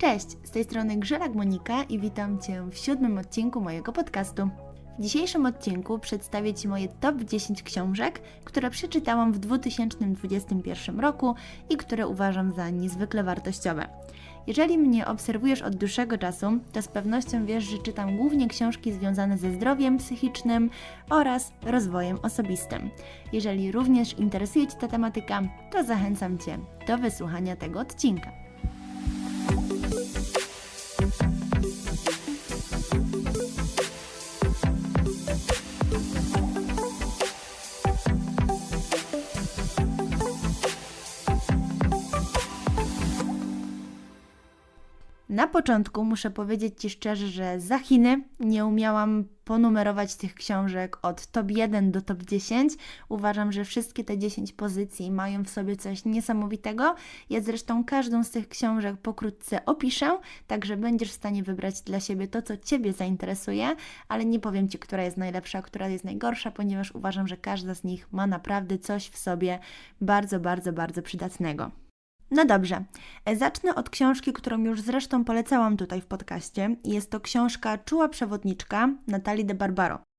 Cześć, z tej strony Grzelak Monika i witam Cię w siódmym odcinku mojego podcastu. W dzisiejszym odcinku przedstawię Ci moje top 10 książek, które przeczytałam w 2021 roku i które uważam za niezwykle wartościowe. Jeżeli mnie obserwujesz od dłuższego czasu, to z pewnością wiesz, że czytam głównie książki związane ze zdrowiem psychicznym oraz rozwojem osobistym. Jeżeli również interesuje Cię ta tematyka, to zachęcam Cię do wysłuchania tego odcinka. Na początku muszę powiedzieć Ci szczerze, że za Chiny nie umiałam ponumerować tych książek od top 1 do top 10. Uważam, że wszystkie te 10 pozycji mają w sobie coś niesamowitego. Ja zresztą każdą z tych książek pokrótce opiszę, tak że będziesz w stanie wybrać dla siebie to, co Ciebie zainteresuje, ale nie powiem Ci, która jest najlepsza, która jest najgorsza, ponieważ uważam, że każda z nich ma naprawdę coś w sobie bardzo, bardzo, bardzo przydatnego. No dobrze, e, zacznę od książki, którą już zresztą polecałam tutaj w podcaście. Jest to książka Czuła Przewodniczka Natalii de Barbaro.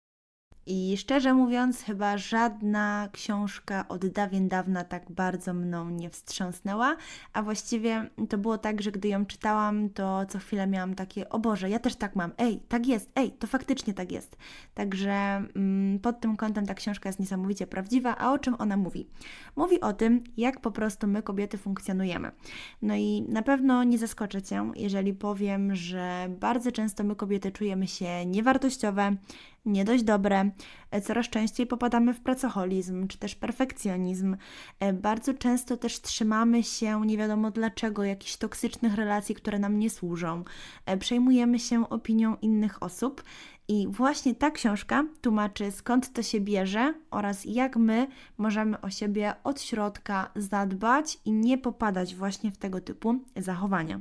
I szczerze mówiąc, chyba żadna książka od dawien dawna tak bardzo mną nie wstrząsnęła, a właściwie to było tak, że gdy ją czytałam, to co chwilę miałam takie, o Boże, ja też tak mam, ej, tak jest, ej, to faktycznie tak jest. Także mm, pod tym kątem ta książka jest niesamowicie prawdziwa, a o czym ona mówi? Mówi o tym, jak po prostu my kobiety funkcjonujemy. No i na pewno nie zaskoczę Cię, jeżeli powiem, że bardzo często my kobiety czujemy się niewartościowe, nie dość dobre. E, coraz częściej popadamy w pracoholizm czy też perfekcjonizm. E, bardzo często też trzymamy się nie wiadomo dlaczego jakichś toksycznych relacji, które nam nie służą. E, przejmujemy się opinią innych osób. I właśnie ta książka tłumaczy skąd to się bierze oraz jak my możemy o siebie od środka zadbać i nie popadać właśnie w tego typu zachowania.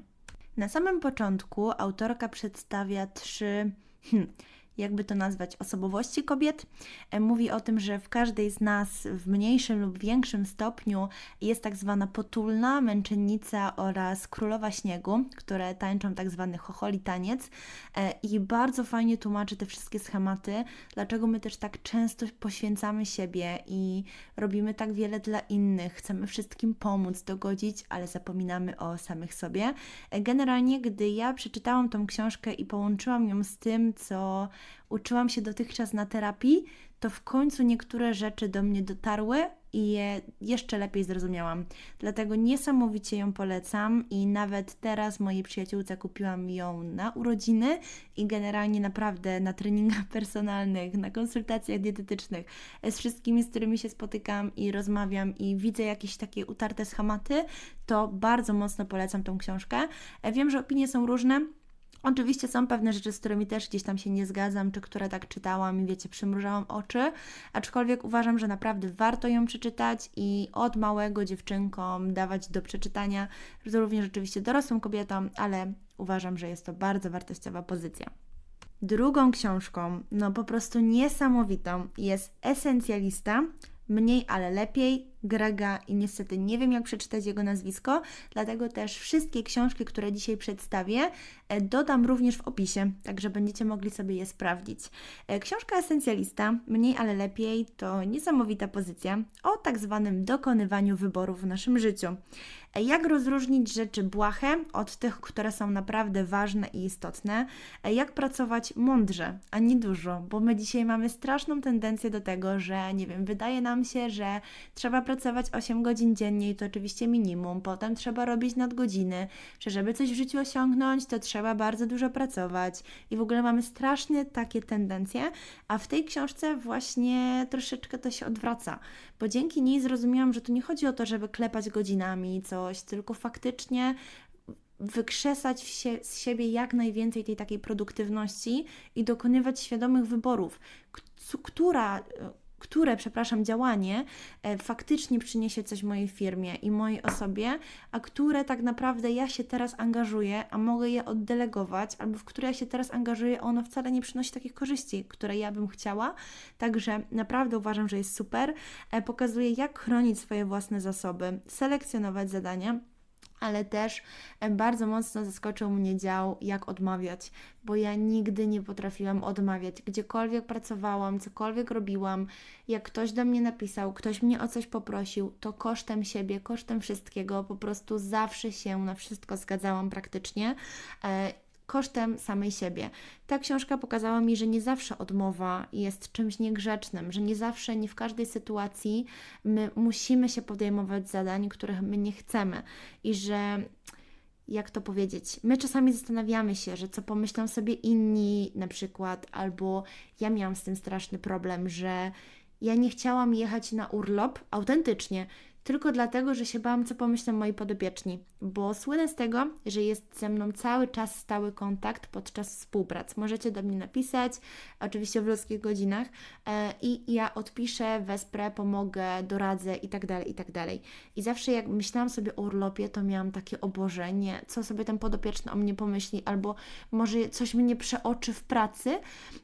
Na samym początku autorka przedstawia trzy hmm, jakby to nazwać, osobowości kobiet. E, mówi o tym, że w każdej z nas w mniejszym lub większym stopniu jest tak zwana potulna, męczennica oraz królowa śniegu, które tańczą tak zwany chocholi taniec e, i bardzo fajnie tłumaczy te wszystkie schematy, dlaczego my też tak często poświęcamy siebie i robimy tak wiele dla innych, chcemy wszystkim pomóc, dogodzić, ale zapominamy o samych sobie. E, generalnie, gdy ja przeczytałam tą książkę i połączyłam ją z tym, co uczyłam się dotychczas na terapii, to w końcu niektóre rzeczy do mnie dotarły i je jeszcze lepiej zrozumiałam. Dlatego niesamowicie ją polecam i nawet teraz mojej przyjaciółce kupiłam ją na urodziny i generalnie naprawdę na treningach personalnych, na konsultacjach dietetycznych, z wszystkimi, z którymi się spotykam i rozmawiam i widzę jakieś takie utarte schematy, to bardzo mocno polecam tą książkę. Wiem, że opinie są różne, Oczywiście są pewne rzeczy, z którymi też gdzieś tam się nie zgadzam, czy które tak czytałam i wiecie, przymrużałam oczy, aczkolwiek uważam, że naprawdę warto ją przeczytać i od małego dziewczynkom dawać do przeczytania, również oczywiście dorosłym kobietom, ale uważam, że jest to bardzo wartościowa pozycja. Drugą książką, no po prostu niesamowitą, jest Esencjalista, mniej, ale lepiej Grega i niestety nie wiem, jak przeczytać jego nazwisko, dlatego też wszystkie książki, które dzisiaj przedstawię, e, dodam również w opisie, także będziecie mogli sobie je sprawdzić. E, książka Esencjalista, mniej, ale lepiej, to niesamowita pozycja o tak zwanym dokonywaniu wyborów w naszym życiu. E, jak rozróżnić rzeczy błahe od tych, które są naprawdę ważne i istotne? Jak pracować mądrze, a nie dużo, bo my dzisiaj mamy straszną tendencję do tego, że nie wiem, wydaje nam się, że trzeba pracować 8 godzin dziennie i to oczywiście minimum, potem trzeba robić nadgodziny, że żeby coś w życiu osiągnąć, to trzeba bardzo dużo pracować. I w ogóle mamy strasznie takie tendencje, a w tej książce właśnie troszeczkę to się odwraca, bo dzięki niej zrozumiałam, że tu nie chodzi o to, żeby klepać godzinami coś, tylko faktycznie wykrzesać sie, z siebie jak najwięcej tej takiej produktywności i dokonywać świadomych wyborów, która które, przepraszam, działanie e, faktycznie przyniesie coś mojej firmie i mojej osobie, a które tak naprawdę ja się teraz angażuję, a mogę je oddelegować, albo w które ja się teraz angażuję, a ono wcale nie przynosi takich korzyści, które ja bym chciała. Także naprawdę uważam, że jest super. E, pokazuje, jak chronić swoje własne zasoby, selekcjonować zadania ale też e, bardzo mocno zaskoczył mnie dział, jak odmawiać, bo ja nigdy nie potrafiłam odmawiać. Gdziekolwiek pracowałam, cokolwiek robiłam, jak ktoś do mnie napisał, ktoś mnie o coś poprosił, to kosztem siebie, kosztem wszystkiego, po prostu zawsze się na wszystko zgadzałam praktycznie. Kosztem samej siebie. Ta książka pokazała mi, że nie zawsze odmowa jest czymś niegrzecznym, że nie zawsze, nie w każdej sytuacji my musimy się podejmować zadań, których my nie chcemy i że jak to powiedzieć, my czasami zastanawiamy się, że co pomyślą sobie inni na przykład, albo ja miałam z tym straszny problem, że ja nie chciałam jechać na urlop autentycznie, tylko dlatego, że się bałam, co pomyślą moi podopieczni, bo słynę z tego, że jest ze mną cały czas stały kontakt podczas współprac. Możecie do mnie napisać, oczywiście w ludzkich godzinach e, i ja odpiszę, wesprę, pomogę, doradzę i tak dalej, i tak. I zawsze jak myślałam sobie o urlopie, to miałam takie obożenie, co sobie ten podopieczny o mnie pomyśli, albo może coś mnie przeoczy w pracy.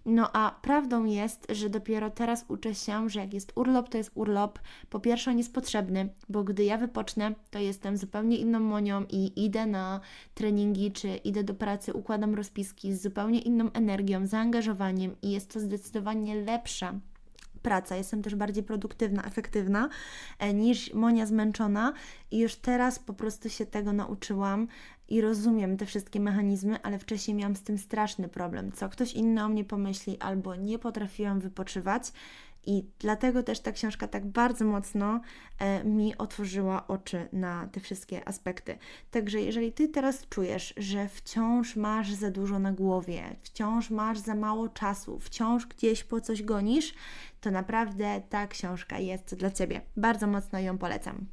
No a prawdą jest, że dopiero teraz uczę się, że jak jest urlop, to jest urlop. Po pierwsze, on jest potrzebny, bo gdy ja wypocznę, to jestem zupełnie inną monią i idę na treningi, czy idę do pracy, układam rozpiski z zupełnie inną energią, zaangażowaniem i jest to zdecydowanie lepsza praca. Jestem też bardziej produktywna, efektywna e, niż Monia zmęczona i już teraz po prostu się tego nauczyłam i rozumiem te wszystkie mechanizmy, ale wcześniej miałam z tym straszny problem. Co ktoś inny o mnie pomyśli, albo nie potrafiłam wypoczywać. I dlatego też ta książka tak bardzo mocno e, mi otworzyła oczy na te wszystkie aspekty. Także jeżeli ty teraz czujesz, że wciąż masz za dużo na głowie, wciąż masz za mało czasu, wciąż gdzieś po coś gonisz, to naprawdę ta książka jest dla ciebie. Bardzo mocno ją polecam.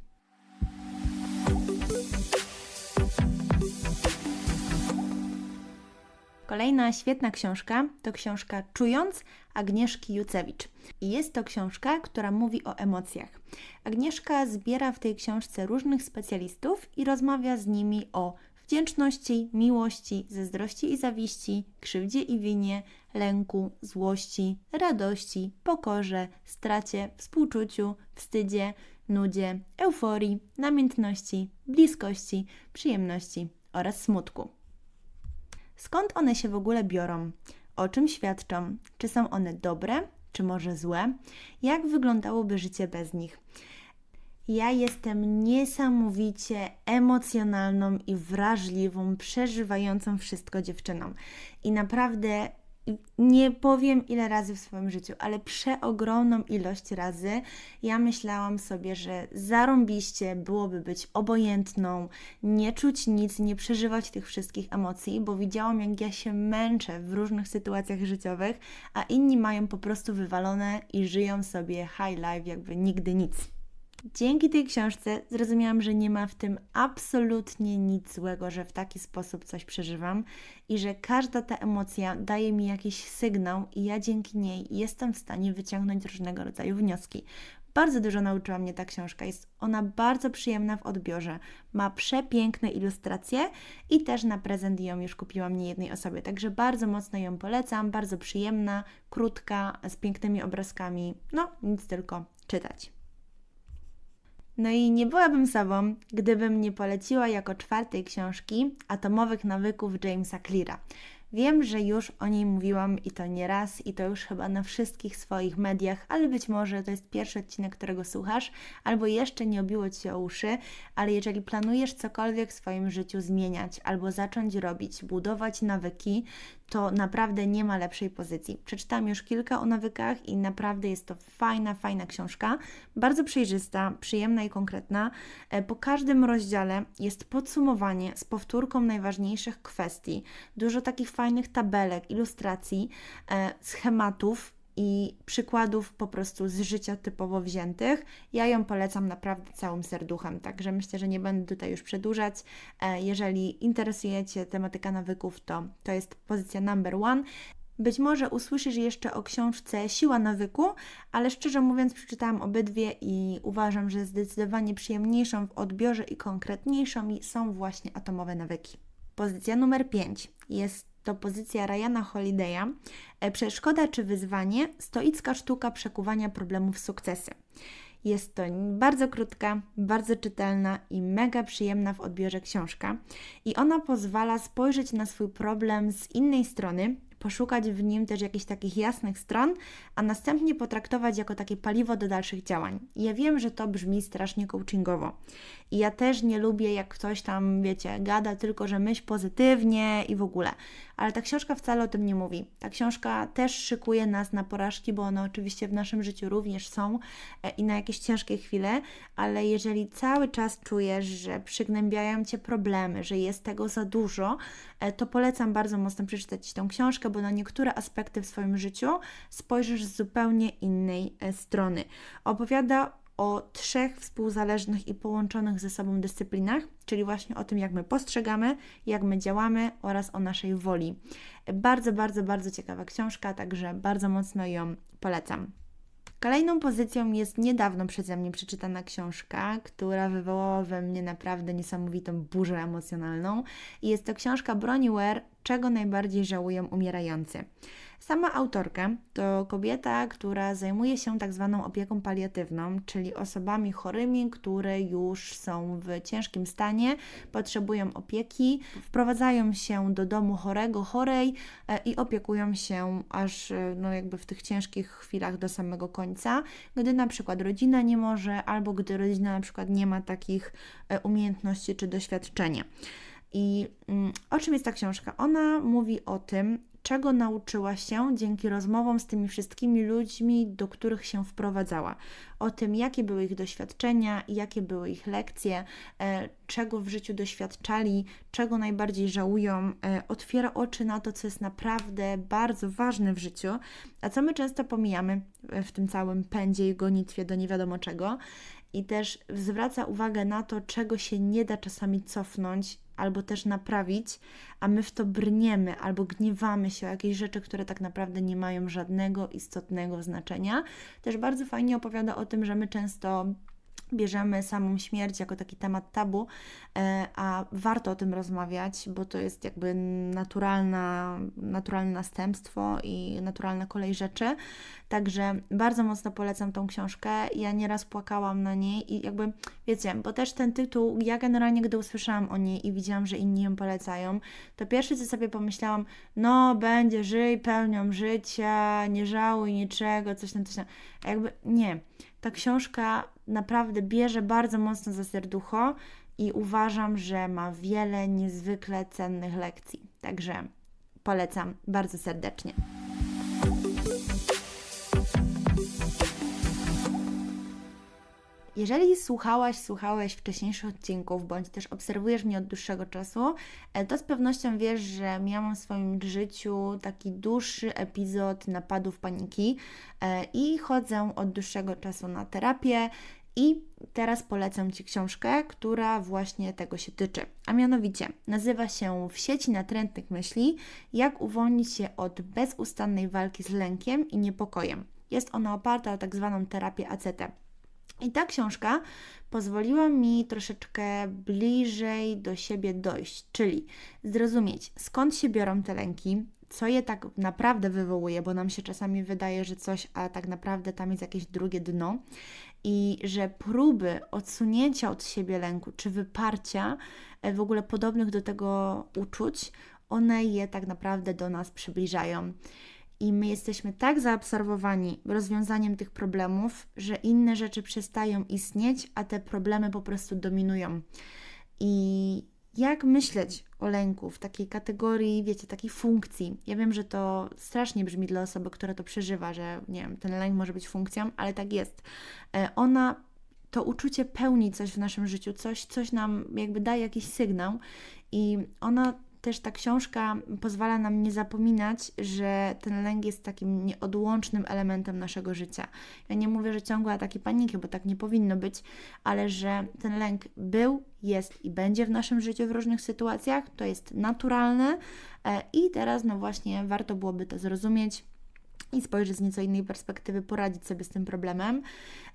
Kolejna świetna książka to książka Czując Agnieszki Jucewicz. I jest to książka, która mówi o emocjach. Agnieszka zbiera w tej książce różnych specjalistów i rozmawia z nimi o wdzięczności, miłości, zazdrości i zawiści, krzywdzie i winie, lęku, złości, radości, pokorze, stracie, współczuciu, wstydzie, nudzie, euforii, namiętności, bliskości, przyjemności oraz smutku. Skąd one się w ogóle biorą? O czym świadczą? Czy są one dobre, czy może złe? Jak wyglądałoby życie bez nich? Ja jestem niesamowicie emocjonalną i wrażliwą, przeżywającą wszystko dziewczyną. I naprawdę nie powiem ile razy w swoim życiu, ale przeogromną ilość razy ja myślałam sobie, że zarąbiście byłoby być obojętną, nie czuć nic, nie przeżywać tych wszystkich emocji, bo widziałam, jak ja się męczę w różnych sytuacjach życiowych, a inni mają po prostu wywalone i żyją sobie high life, jakby nigdy nic. Dzięki tej książce zrozumiałam, że nie ma w tym absolutnie nic złego, że w taki sposób coś przeżywam i że każda ta emocja daje mi jakiś sygnał i ja dzięki niej jestem w stanie wyciągnąć różnego rodzaju wnioski. Bardzo dużo nauczyła mnie ta książka. Jest ona bardzo przyjemna w odbiorze. Ma przepiękne ilustracje i też na prezent ją już kupiłam niejednej osobie. Także bardzo mocno ją polecam. Bardzo przyjemna, krótka, z pięknymi obrazkami. No, nic tylko czytać. No i nie byłabym sobą, gdybym nie poleciła jako czwartej książki Atomowych Nawyków Jamesa Cleara. Wiem, że już o niej mówiłam i to nie raz, i to już chyba na wszystkich swoich mediach, ale być może to jest pierwszy odcinek, którego słuchasz, albo jeszcze nie obiło Ci o uszy, ale jeżeli planujesz cokolwiek w swoim życiu zmieniać, albo zacząć robić, budować nawyki, to naprawdę nie ma lepszej pozycji. Przeczytałam już kilka o nawykach i naprawdę jest to fajna, fajna książka, bardzo przejrzysta, przyjemna i konkretna. E, po każdym rozdziale jest podsumowanie z powtórką najważniejszych kwestii, dużo takich fajnych tabelek, ilustracji, e, schematów, i przykładów po prostu z życia typowo wziętych. Ja ją polecam naprawdę całym serduchem, także myślę, że nie będę tutaj już przedłużać. E, jeżeli interesuje Cię tematyka nawyków, to to jest pozycja number one. Być może usłyszysz jeszcze o książce Siła nawyku, ale szczerze mówiąc, przeczytałam obydwie i uważam, że zdecydowanie przyjemniejszą w odbiorze i konkretniejszą są właśnie atomowe nawyki. Pozycja numer 5 jest to pozycja Ryana Holiday'a. E, przeszkoda czy wyzwanie? Stoicka sztuka przekuwania problemów w sukcesy. Jest to bardzo krótka, bardzo czytelna i mega przyjemna w odbiorze książka. I ona pozwala spojrzeć na swój problem z innej strony, poszukać w nim też jakichś takich jasnych stron, a następnie potraktować jako takie paliwo do dalszych działań. Ja wiem, że to brzmi strasznie coachingowo. I ja też nie lubię, jak ktoś tam, wiecie, gada tylko, że myśl pozytywnie i w ogóle. Ale ta książka wcale o tym nie mówi. Ta książka też szykuje nas na porażki, bo one oczywiście w naszym życiu również są e, i na jakieś ciężkie chwile, ale jeżeli cały czas czujesz, że przygnębiają Cię problemy, że jest tego za dużo, to polecam bardzo mocno przeczytać tę książkę, bo na niektóre aspekty w swoim życiu spojrzysz z zupełnie innej e, strony. Opowiada o trzech współzależnych i połączonych ze sobą dyscyplinach, czyli właśnie o tym, jak my postrzegamy, jak my działamy oraz o naszej woli. Bardzo, bardzo, bardzo ciekawa książka, także bardzo mocno ją polecam. Kolejną pozycją jest niedawno przeze mnie przeczytana książka, która wywołała we mnie naprawdę niesamowitą burzę emocjonalną. I jest to książka Broni Ware Czego najbardziej żałują umierający. Sama autorka to kobieta, która zajmuje się tak zwaną opieką paliatywną, czyli osobami chorymi, które już są w ciężkim stanie, potrzebują opieki, wprowadzają się do domu chorego, chorej e, i opiekują się aż e, no jakby w tych ciężkich chwilach do samego końca, gdy na przykład rodzina nie może, albo gdy rodzina na przykład nie ma takich e, umiejętności czy doświadczenia. I mm, o czym jest ta książka? Ona mówi o tym, czego nauczyła się dzięki rozmowom z tymi wszystkimi ludźmi, do których się wprowadzała. O tym, jakie były ich doświadczenia, jakie były ich lekcje, e, czego w życiu doświadczali, czego najbardziej żałują. E, otwiera oczy na to, co jest naprawdę bardzo ważne w życiu, a co my często pomijamy w tym całym pędzie i gonitwie do nie wiadomo czego. I też zwraca uwagę na to, czego się nie da czasami cofnąć albo też naprawić, a my w to brniemy albo gniewamy się o jakieś rzeczy, które tak naprawdę nie mają żadnego istotnego znaczenia. Też bardzo fajnie opowiada o tym, że my często bierzemy samą śmierć jako taki temat tabu, e, a warto o tym rozmawiać, bo to jest jakby naturalna, naturalne następstwo i naturalna kolej rzeczy. Także bardzo mocno polecam tą książkę. Ja nieraz płakałam na niej i jakby, wiecie, bo też ten tytuł, ja generalnie gdy usłyszałam o niej i widziałam, że inni ją polecają, to pierwsze co sobie pomyślałam, no będzie, żyj pełnią życia, nie żałuj niczego, coś tam, coś tam. A jakby nie. Ta książka naprawdę bierze bardzo mocno za serducho i uważam, że ma wiele niezwykle cennych lekcji. Także polecam bardzo serdecznie. Jeżeli słuchałaś, słuchałeś wcześniejszych odcinków, bądź też obserwujesz mnie od dłuższego czasu, e, to z pewnością wiesz, że miałam w swoim życiu taki dłuższy epizod napadów paniki e, i chodzę od dłuższego czasu na terapię. I teraz polecam Ci książkę, która właśnie tego się tyczy. A mianowicie nazywa się W sieci natrętnych myśli: Jak uwolnić się od bezustannej walki z lękiem i niepokojem. Jest ona oparta o tak zwaną terapię ACT. I ta książka pozwoliła mi troszeczkę bliżej do siebie dojść, czyli zrozumieć skąd się biorą te lęki, co je tak naprawdę wywołuje, bo nam się czasami wydaje, że coś, a tak naprawdę tam jest jakieś drugie dno. I że próby odsunięcia od siebie lęku czy wyparcia e, w ogóle podobnych do tego uczuć, one je tak naprawdę do nas przybliżają i my jesteśmy tak zaabsorbowani rozwiązaniem tych problemów, że inne rzeczy przestają istnieć, a te problemy po prostu dominują. I jak myśleć o lęku w takiej kategorii, wiecie, takiej funkcji? Ja wiem, że to strasznie brzmi dla osoby, która to przeżywa, że nie wiem, ten lęk może być funkcją, ale tak jest. E, ona to uczucie pełni coś w naszym życiu, coś, coś nam jakby daje jakiś sygnał i ona też ta książka pozwala nam nie zapominać, że ten lęk jest takim nieodłącznym elementem naszego życia. Ja nie mówię, że ciągłe ataki paniki, bo tak nie powinno być, ale że ten lęk był, jest i będzie w naszym życiu w różnych sytuacjach, to jest naturalne e, i teraz no właśnie warto byłoby to zrozumieć i spojrzeć z nieco innej perspektywy, poradzić sobie z tym problemem.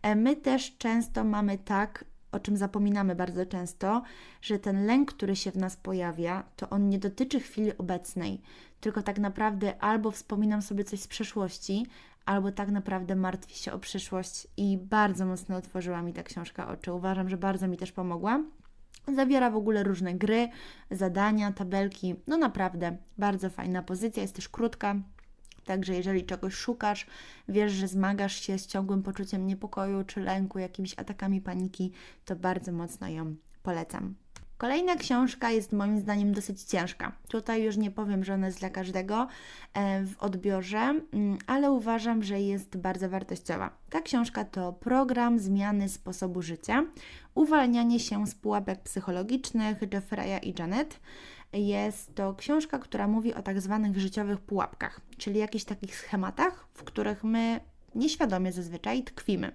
E, my też często mamy tak, o czym zapominamy bardzo często, że ten lęk, który się w nas pojawia, to on nie dotyczy chwili obecnej, tylko tak naprawdę albo wspominam sobie coś z przeszłości, albo tak naprawdę martwi się o przyszłość i bardzo mocno otworzyła mi ta książka oczy. Uważam, że bardzo mi też pomogła. Zawiera w ogóle różne gry, zadania, tabelki. No naprawdę, bardzo fajna pozycja, jest też krótka. Także jeżeli czegoś szukasz, wiesz, że zmagasz się z ciągłym poczuciem niepokoju czy lęku, jakimiś atakami paniki, to bardzo mocno ją polecam. Kolejna książka jest moim zdaniem dosyć ciężka. Tutaj już nie powiem, że ona jest dla każdego e, w odbiorze, mm, ale uważam, że jest bardzo wartościowa. Ta książka to program zmiany sposobu życia, uwalnianie się z pułapek psychologicznych Jeffreya i Janet. Jest to książka, która mówi o tak zwanych życiowych pułapkach, czyli jakichś takich schematach, w których my nieświadomie zazwyczaj tkwimy.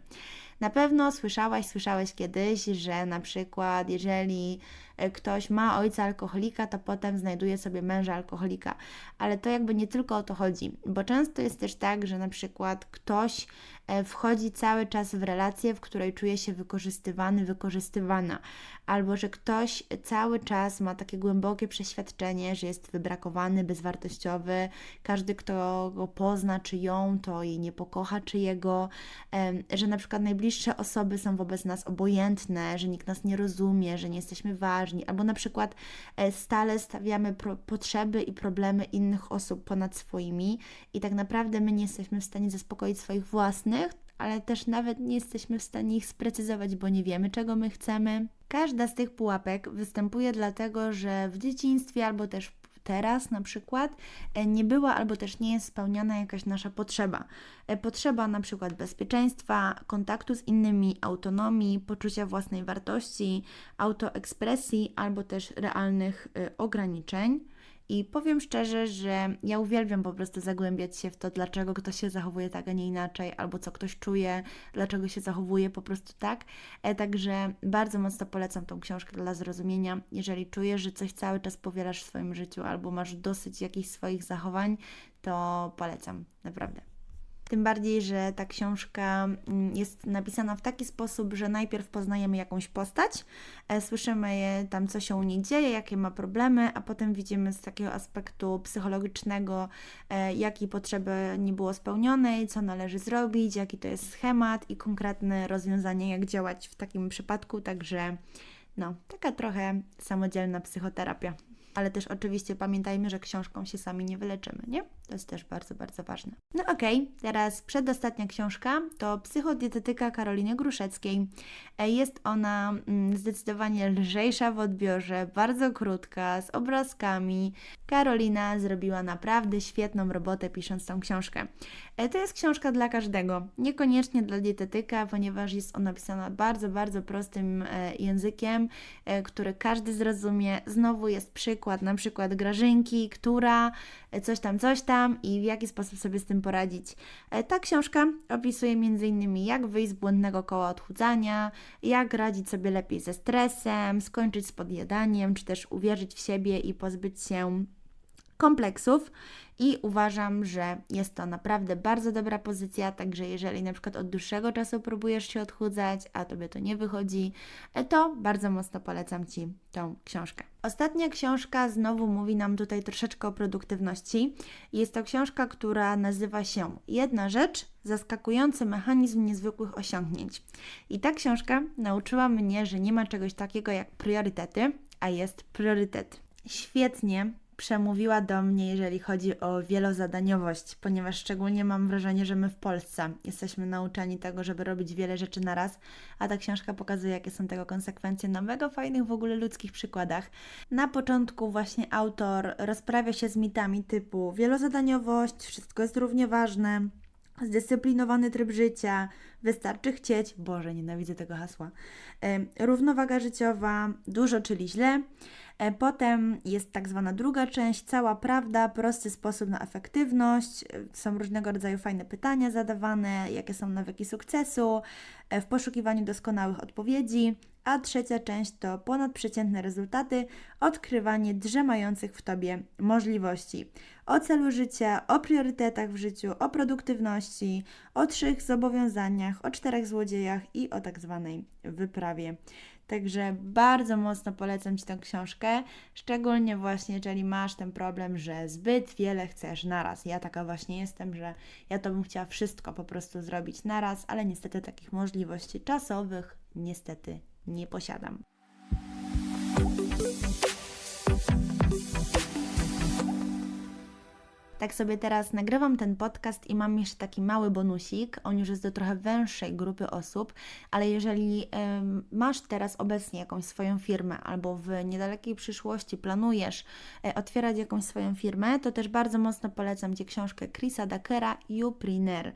Na pewno słyszałaś, słyszałeś kiedyś, że na przykład jeżeli e, ktoś ma ojca alkoholika, to potem znajduje sobie męża alkoholika. Ale to jakby nie tylko o to chodzi, bo często jest też tak, że na przykład ktoś e, wchodzi cały czas w relację, w której czuje się wykorzystywany, wykorzystywana, albo że ktoś cały czas ma takie głębokie przeświadczenie, że jest wybrakowany, bezwartościowy, każdy, kto go pozna, czy ją, to jej nie pokocha, czy jego, że na przykład najbliższe osoby są wobec nas obojętne, że nikt nas nie rozumie, że nie jesteśmy ważni, albo na przykład e, stale stawiamy potrzeby i problemy innych osób ponad swoimi i tak naprawdę my nie jesteśmy w stanie zaspokoić swoich własnych, ale też nawet nie jesteśmy w stanie ich sprecyzować, bo nie wiemy, czego my chcemy. Każda z tych pułapek występuje dlatego, że w dzieciństwie albo też teraz na przykład e, nie była albo też nie jest spełniana jakaś nasza potrzeba. E, potrzeba na przykład bezpieczeństwa, kontaktu z innymi, autonomii, poczucia własnej wartości, autoekspresji albo też realnych e, ograniczeń. I powiem szczerze, że ja uwielbiam po prostu zagłębiać się w to, dlaczego ktoś się zachowuje tak, a nie inaczej, albo co ktoś czuje, dlaczego się zachowuje po prostu tak. E, także bardzo mocno polecam tą książkę dla zrozumienia. Jeżeli czujesz, że coś cały czas powielasz w swoim życiu, albo masz dosyć jakichś swoich zachowań, to polecam, naprawdę. Tym bardziej, że ta książka mm, jest napisana w taki sposób, że najpierw poznajemy jakąś postać, e, słyszymy tam, co się u niej dzieje, jakie ma problemy, a potem widzimy z takiego aspektu psychologicznego, e, jakie potrzeby nie było spełnione, co należy zrobić, jaki to jest schemat i konkretne rozwiązanie, jak działać w takim przypadku. Także, no, taka trochę samodzielna psychoterapia ale też oczywiście pamiętajmy, że książką się sami nie wyleczymy, nie? To jest też bardzo, bardzo ważne. No okej, okay, teraz przedostatnia książka to Psychodietetyka Karoliny Gruszeckiej. E, jest ona mm, zdecydowanie lżejsza w odbiorze, bardzo krótka, z obrazkami. Karolina zrobiła naprawdę świetną robotę pisząc tą książkę. E, to jest książka dla każdego, niekoniecznie dla dietetyka, ponieważ jest ona pisana bardzo, bardzo prostym e, językiem, który każdy zrozumie. Znowu jest przykład, na przykład Grażynki, która coś tam, coś tam i w jaki sposób sobie z tym poradzić. E, ta książka opisuje m.in. jak wyjść z błędnego koła odchudzania, jak radzić sobie lepiej ze stresem, skończyć z podjadaniem, czy też uwierzyć w siebie i pozbyć się kompleksów i uważam, że jest to naprawdę bardzo dobra pozycja, także jeżeli na przykład od dłuższego czasu próbujesz się odchudzać, a Tobie to nie wychodzi, e, to bardzo mocno polecam Ci tą książkę. Ostatnia książka znowu mówi nam tutaj troszeczkę o produktywności. Jest to książka, która nazywa się Jedna rzecz, zaskakujący mechanizm niezwykłych osiągnięć. I ta książka nauczyła mnie, że nie ma czegoś takiego jak priorytety, a jest priorytet. Świetnie przemówiła do mnie, jeżeli chodzi o wielozadaniowość, ponieważ szczególnie mam wrażenie, że my w Polsce jesteśmy nauczeni tego, żeby robić wiele rzeczy na raz, a ta książka pokazuje, jakie są tego konsekwencje na mega fajnych w ogóle ludzkich przykładach. Na początku właśnie autor rozprawia się z mitami typu wielozadaniowość, wszystko jest równie ważne, zdyscyplinowany tryb życia, wystarczy chcieć, Boże, nienawidzę tego hasła, równowaga życiowa, dużo czyli źle, E, potem jest tak zwana druga część, cała prawda, prosty sposób na efektywność. E, są różnego rodzaju fajne pytania zadawane, jakie są nawyki sukcesu, e, w poszukiwaniu doskonałych odpowiedzi. A trzecia część to ponadprzeciętne rezultaty, odkrywanie drzemających w Tobie możliwości. O celu życia, o priorytetach w życiu, o produktywności, o trzech zobowiązaniach, o czterech złodziejach i o tak zwanej wyprawie. Także bardzo mocno polecam Ci tę książkę, szczególnie właśnie jeżeli masz ten problem, że zbyt wiele chcesz naraz. Ja taka właśnie jestem, że ja to bym chciała wszystko po prostu zrobić naraz, ale niestety takich możliwości czasowych niestety nie posiadam. Tak sobie teraz nagrywam ten podcast i mam jeszcze taki mały bonusik. On już jest do trochę węższej grupy osób, ale jeżeli masz teraz obecnie jakąś swoją firmę albo w niedalekiej przyszłości planujesz y, otwierać jakąś swoją firmę, to też bardzo mocno polecam Ci książkę Chrisa Dakera Upreneur. Y,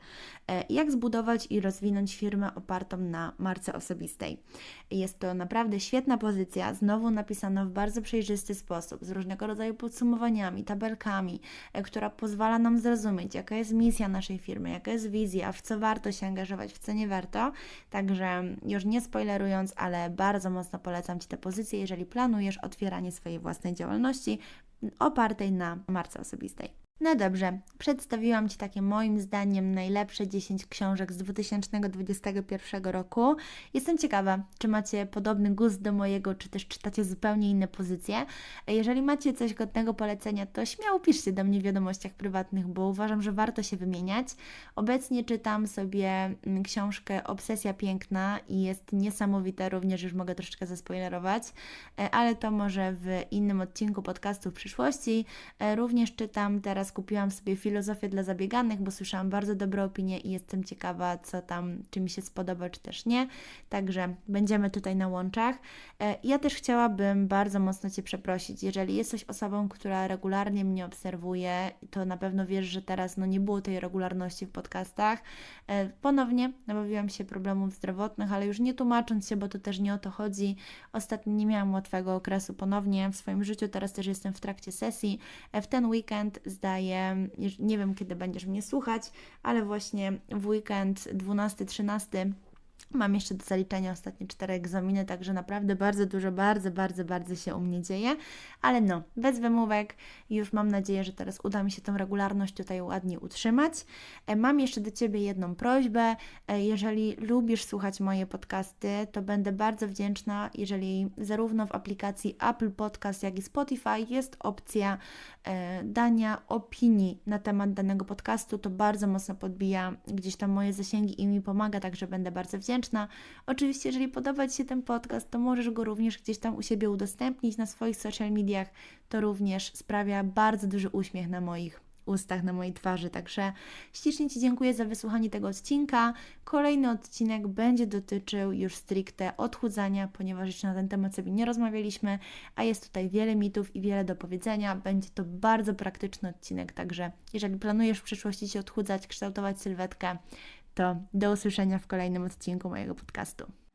jak zbudować i rozwinąć firmę opartą na marce osobistej. Jest to naprawdę świetna pozycja, znowu napisana w bardzo przejrzysty sposób, z różnego rodzaju podsumowaniami, tabelkami, y, pozwala nam zrozumieć, jaka jest misja naszej firmy, jaka jest wizja, w co warto się angażować, w co nie warto. Także już nie spoilerując, ale bardzo mocno polecam Ci tę pozycję, jeżeli planujesz otwieranie swojej własnej działalności opartej na marce osobistej. No dobrze, przedstawiłam Ci takie moim zdaniem najlepsze 10 książek z 2021 roku. Jestem ciekawa, czy macie podobny gust do mojego, czy też czytacie zupełnie inne pozycje. Jeżeli macie coś godnego polecenia, to śmiało piszcie do mnie w wiadomościach prywatnych, bo uważam, że warto się wymieniać. Obecnie czytam sobie mm, książkę Obsesja Piękna i jest niesamowita, również już mogę troszeczkę zaspoilerować, e, ale to może w innym odcinku podcastu w przyszłości. E, również czytam teraz teraz kupiłam sobie filozofię dla zabieganych, bo słyszałam bardzo dobre opinie i jestem ciekawa, co tam, czy mi się spodoba, czy też nie. Także będziemy tutaj na łączach. E, ja też chciałabym bardzo mocno Cię przeprosić, jeżeli jesteś osobą, która regularnie mnie obserwuje, to na pewno wiesz, że teraz no, nie było tej regularności w podcastach. E, ponownie nabawiłam się problemów zdrowotnych, ale już nie tłumacząc się, bo to też nie o to chodzi. Ostatnio nie miałam łatwego okresu ponownie w swoim życiu, teraz też jestem w trakcie sesji. E, w ten weekend zdaję nie wiem kiedy będziesz mnie słuchać, ale właśnie w weekend 12-13 Mam jeszcze do zaliczenia ostatnie cztery egzaminy, także naprawdę bardzo dużo, bardzo, bardzo, bardzo się u mnie dzieje, ale no, bez wymówek. Już mam nadzieję, że teraz uda mi się tą regularność tutaj ładnie utrzymać. E, mam jeszcze do Ciebie jedną prośbę. E, jeżeli lubisz słuchać moje podcasty, to będę bardzo wdzięczna, jeżeli zarówno w aplikacji Apple Podcast, jak i Spotify jest opcja dania opinii na temat danego podcastu. To bardzo mocno podbija gdzieś tam moje zasięgi i mi pomaga, także będę bardzo wdzięczna wdzięczna. Oczywiście, jeżeli podoba Ci się ten podcast, to możesz go również gdzieś tam u siebie udostępnić na swoich social mediach. To również sprawia bardzo duży uśmiech na moich ustach, na mojej twarzy. Także ślicznie Ci dziękuję za wysłuchanie tego odcinka. Kolejny odcinek będzie dotyczył już stricte odchudzania, ponieważ jeszcze na ten temat sobie nie rozmawialiśmy, a jest tutaj wiele mitów i wiele do powiedzenia. Będzie to bardzo praktyczny odcinek, także jeżeli planujesz w przyszłości się odchudzać, kształtować sylwetkę, to do usłyszenia w kolejnym odcinku mojego podcastu.